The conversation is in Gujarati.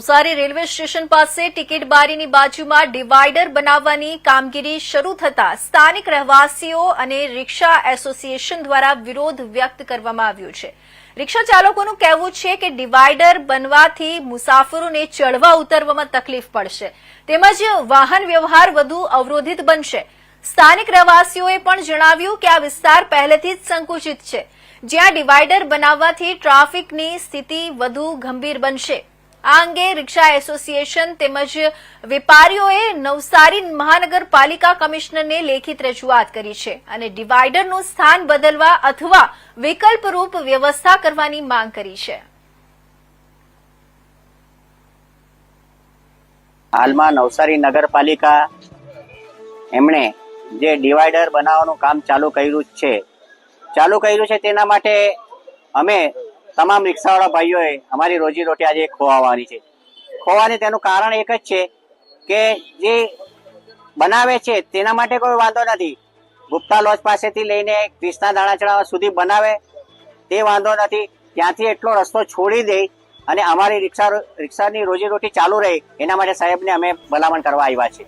નવસારી રેલવે સ્ટેશન પાસે ટિકિટ બારીની બાજુમાં ડિવાઈડર બનાવવાની કામગીરી શરૂ થતા સ્થાનિક રહેવાસીઓ અને રિક્ષા એસોસિએશન દ્વારા વિરોધ વ્યક્ત કરવામાં આવ્યો છે. રિક્ષા ચાલકોનું કહેવું છે કે ડિવાઈડર બનવાથી મુસાફરોને ચડવા ઉતરવામાં તકલીફ પડશે. તેમજ વાહન વ્યવહાર વધુ અવરોધિત બનશે. સ્થાનિક રહેવાસીઓએ પણ જણાવ્યું કે આ વિસ્તાર પહેલેથી જ સંકુચિત છે. જ્યાં ડિવાઈડર બનાવવાથી ટ્રાફિકની સ્થિતિ વધુ ગંભીર બનશે. આ અંગે રિક્ષા એસોસિએશન તેમજ વેપારીઓએ નવસારી મહાનગરપાલિકા કમિશનરને લેખિત રજૂઆત કરી છે અને ડિવાઈડરનું સ્થાન બદલવા અથવા વિકલ્પરૂપ વ્યવસ્થા કરવાની માંગ કરી છે. હાલમાં નવસારી નગરપાલિકા એમણે જે ડિવાઈડર બનાવવાનું કામ ચાલુ કર્યું છે, ચાલુ કર્યું છે તેના માટે અમે તમામ રિક્ષાવાળા ભાઈઓએ અમારી રોજીરોટી આજે ખોવાવાની છે. ખોવાની તેનું કારણ એક જ છે કે જે બનાવે છે તેના માટે કોઈ વાંધો નથી. ગુપ્તા લોજ પાસેથી લઈને ક્રિષ્ના દાણાચડા સુધી બનાવે તે વાંધો નથી. ત્યાંથી એટલો રસ્તો છોડી દે અને અમારી રિક્ષા રિક્ષાની રોજીરોટી ચાલુ રહે. એના માટે સાહેબને અમે ભલામણ કરવા આવ્યા છીએ.